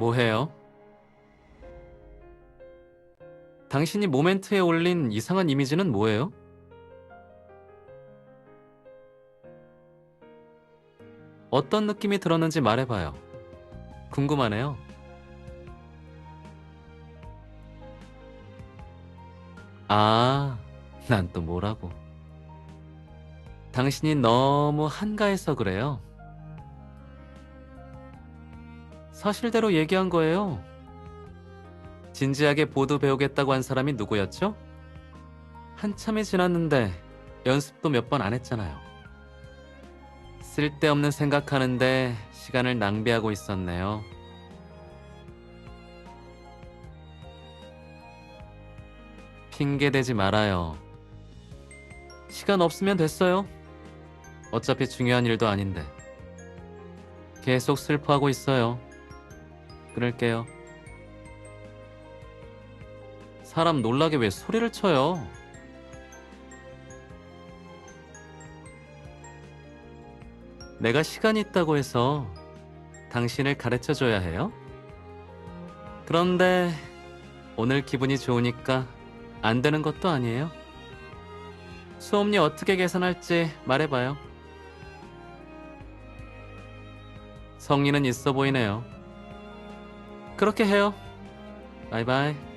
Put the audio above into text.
뭐해요? 당신이 모멘트에 올린 이상한 이미지는 뭐예요? 어떤 느낌이 들었는지 말해봐요. 궁금하네요. 아, 난 또 뭐라고. 당신이 너무 한가해서 그래요. 사실대로 얘기한 거예요. 진지하게 보드 배우겠다고 한 사람이 누구였죠? 한참이 지났는데 연습도 몇 번 안 했잖아요. 쓸데없는 생각하는데 시간을 낭비하고 있었네요. 핑계 대지 말아요. 시간 없으면 됐어요. 어차피 중요한 일도 아닌데. 계속 슬퍼하고 있어요. 끊을게요. 사람 놀라게 왜 소리를 쳐요? 내가 시간이 있다고 해서 당신을 가르쳐 줘야 해요? 그런데 오늘 기분이 좋으니까 안 되는 것도 아니에요? 수업료 어떻게 계산할지 말해봐요. 성의는 있어 보이네요. 그렇게 해요. 바이바이.